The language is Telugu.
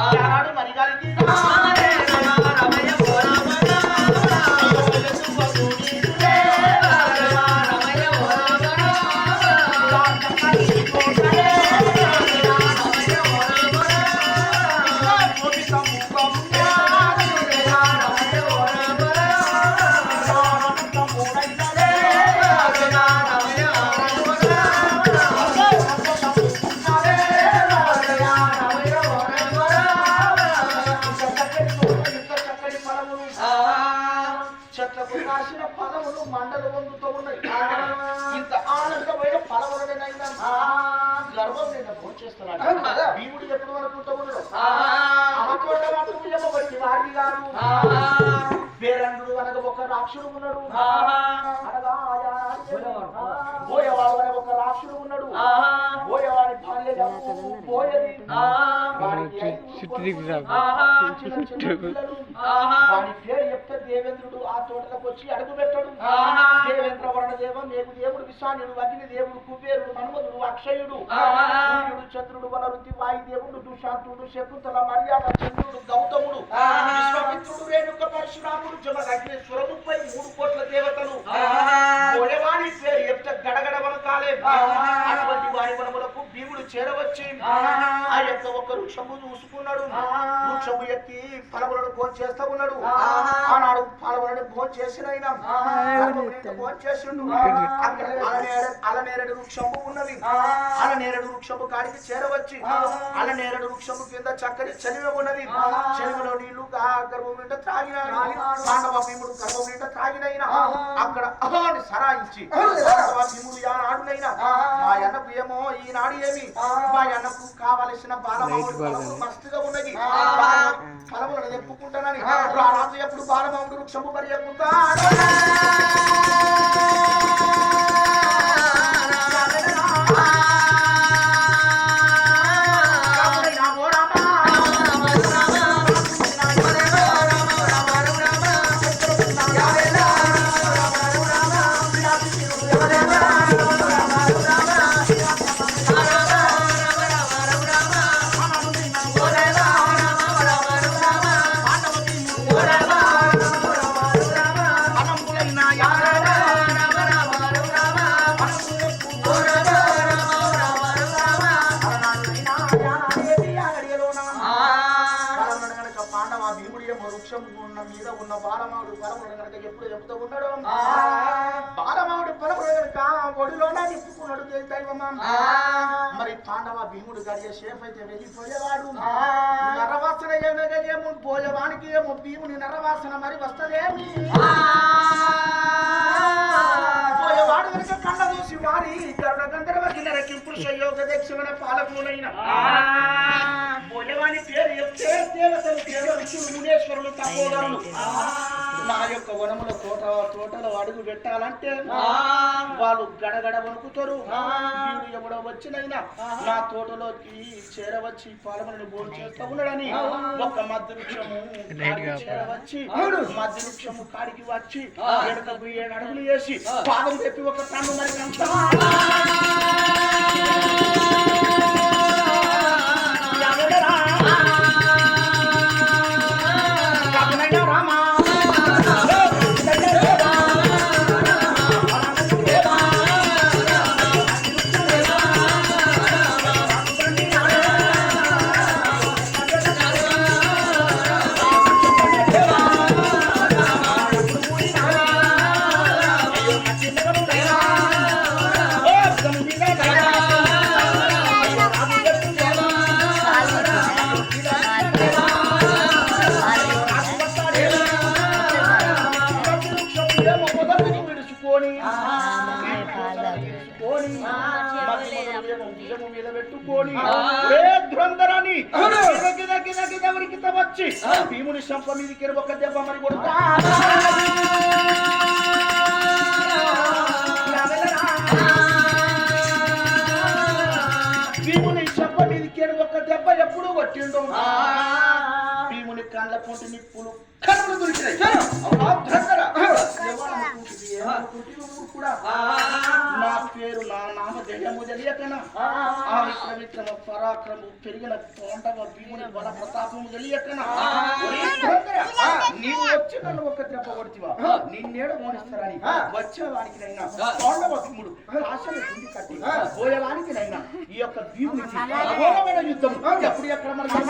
ఆనాడు మరిగాలికి కాసిన ఫలములు మండలు వందుతూ ఉన్నాయి. ఇంత ఆనందమైన ఫలములనైనా గర్వం నిన్న భోంచేస్తున్నాడు భీముడు ఎప్పుడు అనుకుంటూ ఉన్నాడు? ఆమెతోట మాత్రం చెప్పబడి రాక్షుడు ఉన్నాడు. అనగా అనే ఒక రాక్షుడు ఉన్నాడు. బోయవాడి భార్య పోయేది. వాడి పేరు చెప్తే దేవేంద్రుడు ఆ తోటలకు వచ్చి అడుగు పెట్టడు. దేవేంద్ర వరణ దేవ మేకు దేవుడు విశానుడు అగ్ని దేవుడు కుబేరుడు మన్మధుడు అక్షయుడు సూర్యుడు చంద్రుడు వనరుతి వాయు దేవుడు దుశాంతుడు శకుంతల మర్యాద చంద్రుడు గౌతముడు విశ్వామిత్రుడు రేణుక పరశురాముడు జమ ముప్పై మూడు కోట్ల దేవతలు బోయవాడి పేరు చెప్తే గడగడ వనకాలే అటువంటి వారి వనములకు భీముడు చేరవచ్చి ఆ. యొక్క ఒక వృక్షము చూసుకున్నాడు. వృక్షము ఎత్తి ఫలములను భోజనం చేస్తా ఉన్నాడు. ఆనాడు ఫలములను భోజనం చేసిన ఆయన భోజనం చేసిండు. అక్కడ అలనేర అలనేరడు వృక్షము ఉన్నది. అలనేరడు వృక్షము కాడికి చేరవచ్చి అలనేరడు వృక్షము కింద చక్కని చలివ ఉన్నది. చలివలో నీళ్ళు గర్భం నిండా త్రాగిన పాండవ భీముడు గర్భం నిండా త్రాగినైనా అక్కడ సరాయించి. భీముడు యానాడునైనా. మా అన్నకు ఏమో ఈనాడు ఏమి? అన్నకు కావలసిన బాలమావుడు మస్తుగా ఉన్నది. ఫలములను తెప్పుకుంటానని ఆ. రాజు ఎప్పుడు బాలమావుడు వృక్షము వృక్షం ఉన్న మీద ఉన్న బాలమావుడు పరముడు కనుక ఎప్పుడు చెబుతూ ఉన్నాడు? బాలమావుడు పరముడు కనుక ఒడిలోనే నిప్పుకున్నాడు దైవమా? మరి పాండవ భీముడు గడియ షేఫ్ అయితే వెళ్ళిపోయేవాడు నరవాసన ఏమో పోయేవానికి ఏమో భీముని నరవాసన మరి వస్తదేమి? పోయేవాడు కనుక కళ్ళ చూసి వారి గరుడ గంధర్వ కిన్నర కింపురు సంయోగ దక్షిణ పాలకులైన పోయేవాని పేరు చెప్తే దేవతలు ఋషులు మునేశ్వరులు తపోదరులు నా యొక్క వనముల తోట తోటలో అడుగు పెట్టాలంటే వాళ్ళు గడగడ వణుకుతారు. వీడు ఎవడో వచ్చినైనా నా తోటలోకి చేరవచ్చి పాలమని బోరు చేస్తా ఉన్నాడని ఒక మధ్య వృక్షము చేరవచ్చి మధ్య వృక్షము కాడికి వచ్చి ఎడతకు ఏడు అడుగులు వేసి పాదం తెప్పి ఒక కన్ను మరి మీద పెట్టుకొని గిద ఉరికిత వచ్చి భీముని శంప మీదకి ఒక దెబ్బ మరి కొడుతా. భీముని శంప మీదకి ఒక దెబ్బ ఎప్పుడు కొట్టిండు భీముని కండ్ల పొంటి నిప్పులు కన్నులు దొరికినాయి కూడా నా పేరు నా నామ జయము తెలియకనా ఆ విక్రమిక్రమ పరాక్రము పెరిగిన తోండవ భీముని బల ప్రతాపము తెలియకనా నీవు వచ్చి నన్ను ఒక దెబ్బ కొడుతువా నిన్నేడ మోనిస్తారని వచ్చిన వానికి నైనా తోండవ భీముడు ఆశలు గుండి కట్టి పోయేవానికి నైనా ఈ యొక్క భీమునికి అఘోరమైన యుద్ధం ఎప్పుడు ఎక్కడ మనకి